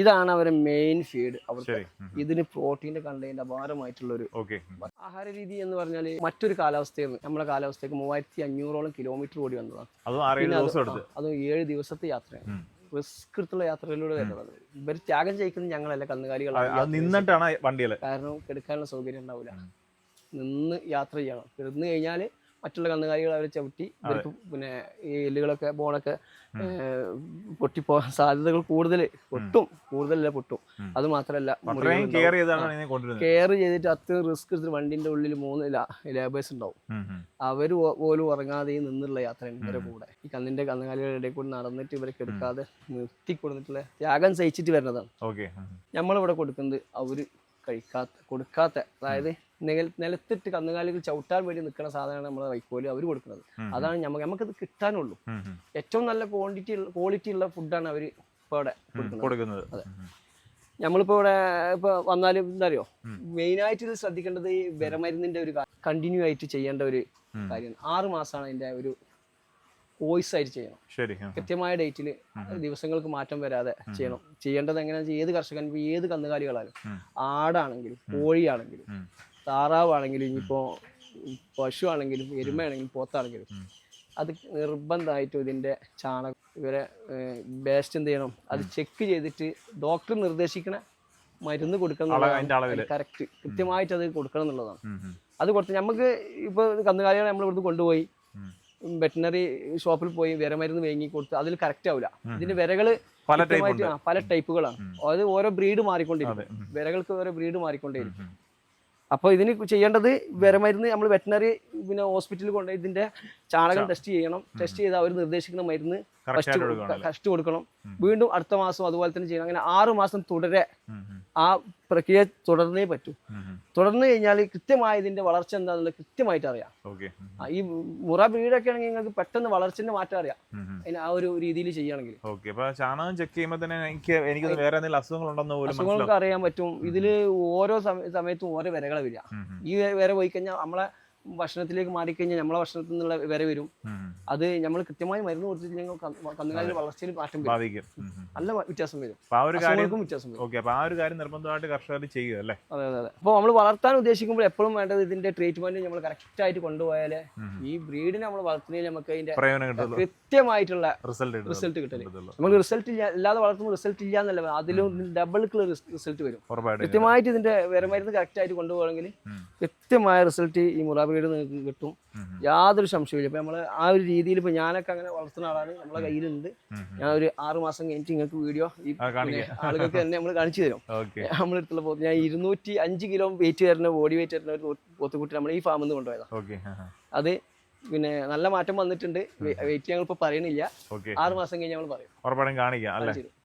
ഇതാണ് അവരെ main feed അവിടുത്തെ ഇതിന് പ്രോട്ടീന്റെ കണ്ടന്റ് അപാരമായിട്ടുള്ള ഒരു ആഹാര രീതി എന്ന് പറഞ്ഞാൽ മറ്റൊരു കാലാവസ്ഥയിൽ നിന്ന് നമ്മുടെ കാലാവസ്ഥയ്ക്ക് മൂവായിരത്തി അഞ്ഞൂറോളം കിലോമീറ്റർ ഓടി വന്നതാണ് അതും ഏഴ് ദിവസത്തെ യാത്രയാണ്. റിസ്ക് എടുത്തുള്ള യാത്രയിലൂടെ വരുന്നത്. ഇവർ ത്യാഗം ചെയ്യിക്കുന്നത് ഞങ്ങളല്ല കന്നുകാലികളാണ്. നിന്നിട്ടാണ് കാരണം എടുക്കാനുള്ള സൗകര്യം ഉണ്ടാവില്ല നിന്ന് യാത്ര ചെയ്യണം. കിടന്നു കഴിഞ്ഞാൽ മറ്റുള്ള കന്നുകാലികൾ അവർ ചവിട്ടി ഇവർക്ക് പിന്നെ ഈ എല്ലുകളൊക്കെ ബോണൊക്കെ പൊട്ടിപ്പോകാൻ സാധ്യതകൾ കൂടുതൽ പൊട്ടും. കൂടുതലല്ല പൊട്ടും. അത് മാത്രമല്ല കെയർ ചെയ്തിട്ട് അത്രയും റിസ്ക് എടുത്തിട്ട് വണ്ടിന്റെ ഉള്ളിൽ മൂന്ന് ലേബേഴ്സ് ഉണ്ടാവും. അവർ പോലും ഉറങ്ങാതെ നിന്നുള്ള യാത്ര ഇവരെ കൂടെ. ഈ കന്നിന്റെ കന്നുകാലികളുടെ ഇടയിൽ കൂടി നടന്നിട്ട് ഇവരൊക്കെ എടുക്കാതെ നിർത്തി കൊടുത്തിട്ടുള്ള ത്യാഗം സഹിച്ചിട്ട് വരുന്നതാണ്. നമ്മളിവിടെ കൊടുക്കുന്നത് അവർ കഴിക്കാത്ത കൊടുക്കാത്ത അതായത് നില നിലത്തിട്ട് കന്നുകാലികൾ ചവിട്ടാൻ വേണ്ടി നിൽക്കുന്ന സാധനമാണ് നമ്മളെ വൈക്കോൽ അവർ കൊടുക്കുന്നത്. അതാണ് നമുക്ക് നമുക്കത് കിട്ടാനുള്ളൂ. ഏറ്റവും നല്ല ക്വാണ്ടിറ്റി ക്വാളിറ്റി ഉള്ള ഫുഡാണ് അവർ ഇപ്പോൾ ഇവിടെ കൊടുക്കുന്നത് അതെ. നമ്മളിപ്പോ. നമ്മളിപ്പോൾ ഇവിടെ ഇപ്പോൾ വന്നാലും എന്താ അറിയോ. മെയിനായിട്ട് ഇത് ശ്രദ്ധിക്കേണ്ടത് ഈ വിരമരുന്നിന്റെ ഒരു കണ്ടിന്യൂ ആയിട്ട് ചെയ്യേണ്ട ഒരു കാര്യമാണ് ആറ് മാസമാണ് അതിന്റെ ഒരു കോഴ്സ് ആയിട്ട് ചെയ്യണം. ശരി. കൃത്യമായ ഡേറ്റിൽ ദിവസങ്ങൾക്ക് മാറ്റം വരാതെ ചെയ്യണം. ചെയ്യേണ്ടത് എങ്ങനെയാണെന്ന് വെച്ചാൽ ഏത് കർഷകൻ ഇപ്പോൾ ഏത് കന്നുകാലികളാലും ആടാണെങ്കിലും കോഴിയാണെങ്കിലും താറാവാണെങ്കിലും ഇനിയിപ്പോൾ പശു ആണെങ്കിലും എരുമയാണെങ്കിലും പോത്താണെങ്കിലും. അത് നിർബന്ധമായിട്ടും ഇതിന്റെ ചാണകം ഇവരെ വേസ്റ്റ് എന്ത് ചെയ്യണം? അത് ചെക്ക് ചെയ്തിട്ട് ഡോക്ടർ നിർദ്ദേശിക്കണ മരുന്ന് അളവിൽ. കറക്റ്റ് കൃത്യമായിട്ട് അത് കൊടുക്കണം എന്നുള്ളതാണ്. അത് കൊടുത്ത് നമുക്ക് ഇപ്പോൾ കന്നുകാലികളെ നമ്മൾ ഇവിടുന്ന് കൊണ്ടുപോയി. വെറ്റിനറി ഷോപ്പിൽ പോയി വിരമരുന്ന് വാങ്ങി കൊടുത്ത് അതിൽ കറക്റ്റ് ആവില്ല ഇതിന്റെ വിരകൾ പല ടൈപ്പ് പല ടൈപ്പുകളാണ് അത് ഓരോ ബ്രീഡ് മാറിക്കൊണ്ടിരിക്കും. വിരകൾക്ക് ഓരോ ബ്രീഡ് മാറിക്കൊണ്ടേയിരിക്കും. അപ്പോൾ ഇതിന് ചെയ്യേണ്ടത് വിരമരുന്ന് നമ്മൾ വെറ്റിനറി പിന്നെ ഹോസ്പിറ്റലിൽ കൊണ്ട് ഇതിന്റെ ചാണകം ടെസ്റ്റ് ചെയ്യണം. ടെസ്റ്റ് ചെയ്ത് അവർ നിർദ്ദേശിക്കുന്ന മരുന്ന് ഫസ്റ്റ് കൊടുക്കണം വീണ്ടും അടുത്ത മാസം അതുപോലെ തന്നെ ചെയ്യണം. അങ്ങനെ ആറ് മാസം തുടരെ. ആ പ്രക്രിയ തുടർന്നേ പറ്റൂ. തുടർന്ന് കഴിഞ്ഞാൽ കൃത്യമായ ഇതിന്റെ വളർച്ച എന്താണെന്നുള്ളത് കൃത്യമായിട്ട് അറിയാം. ഈ മുറ ബ്രീഡൊക്കെ ആണെങ്കിൽ നിങ്ങൾക്ക് പെട്ടെന്ന് വളർച്ചന്റെ മാറ്റം അറിയാം. അതിന് ആ ഒരു രീതിയിൽ ചെയ്യുകയാണെങ്കിൽ. ചാണകം ചെക്ക് ചെയ്യുമ്പോൾ തന്നെ എനിക്ക് എനിക്ക് വേറെ മനസ്സിലാവും. അസുഖങ്ങൾക്ക് അറിയാൻ പറ്റും. ഇതിൽ ഓരോ സമയത്തും ഓരോ വിരകളെ വരിക. ഈ വിര പോയി കഴിഞ്ഞാൽ നമ്മളെ ഭക്ഷണത്തിലേക്ക് മാറിക്കഴിഞ്ഞാൽ നമ്മളെ ഭക്ഷണത്തിൽ നിന്നുള്ള വരെ. വരും. അത് നമ്മൾ കൃത്യമായി മരുന്ന് കൊടുത്തിട്ടില്ലെങ്കിൽ കന്നുകാലിയുടെ വളർച്ചയിൽ മാറ്റം വരും. ബാധിക്കും. നല്ല വ്യത്യാസം വരും. ആ ഒരു കാര്യം അസുഖങ്ങൾക്കും വ്യത്യാസം വരും. ഓക്കെ ആ ഒരു കാര്യം നിർബന്ധമായിട്ട് കർഷകർ ചെയ്യുക അല്ലേ? അതെ അതെ അതെ. അപ്പൊ നമ്മൾ വളർത്താൻ ഉദ്ദേശിക്കുമ്പോൾ എപ്പോഴും വേണ്ടത് ഇതിന്റെ ട്രീറ്റ്മെന്റ് നമ്മൾ കറക്റ്റ് ആയിട്ട് കൊണ്ടുപോയാലേ ഈ ബ്രീഡിനെ നമ്മൾ വളർത്തുന്നതിൽ നമുക്ക് അതിന്റെ കൃത്യമായിട്ടുള്ള റിസൾട്ട് റിസൾട്ട് കിട്ടില്ല നമ്മൾ റിസൾട്ട് ഇല്ല ഇല്ലാതെ വളർത്തുമ്പോൾ റിസൾട്ട് ഇല്ല എന്നല്ല അതിലും ഡബിൾ റിസൾട്ട് വരും. കൃത്യമായിട്ട് ഇതിന്റെ വിരമരുന്ന് കറക്റ്റ് ആയിട്ട് കൊണ്ടുപോകണമെങ്കിൽ കൃത്യമായ റിസൾട്ട് ഈ മുറ ബ്രീഡ് നിങ്ങൾക്ക് കിട്ടും. യാതൊരു സംശയമില്ല ഇപ്പൊ നമ്മൾ ആ ഒരു രീതിയിൽ ഇപ്പൊ ഞാനൊക്കെ അങ്ങനെ വളർത്തുന്ന ആളാണ്. നമ്മളെ കയ്യിലുണ്ട്. ഞാൻ ഒരു ആറ് മാസം കഴിഞ്ഞിട്ട് നിങ്ങൾക്ക് വീഡിയോ ഈ. ആളുകൾക്ക് തന്നെ നമ്മൾ കാണിച്ചു തരും. നമ്മളെടുത്തുള്ള പോത്ത് ഞാൻ ഇരുന്നൂറ്റി അഞ്ച് കിലോ വെയിറ്റ് വരുന്ന ബോഡി വെയിറ്റ് വരുന്ന ഒരു പോത്തുകുട്ടി നമ്മൾ ഈ ഫാമിൽ നിന്ന് കൊണ്ടുപോയതാണ് ഓക്കെ അത് പിന്നെ നല്ല മാറ്റം വന്നിട്ടുണ്ട്. വെയിറ്റ് ഞങ്ങൾ ഇപ്പൊ പറയണില്ല. ആറ് മാസം കഴിഞ്ഞ് നമ്മൾ പറയും. ഉറപ്പായിട്ടും കാണിക്കാം അല്ലേ.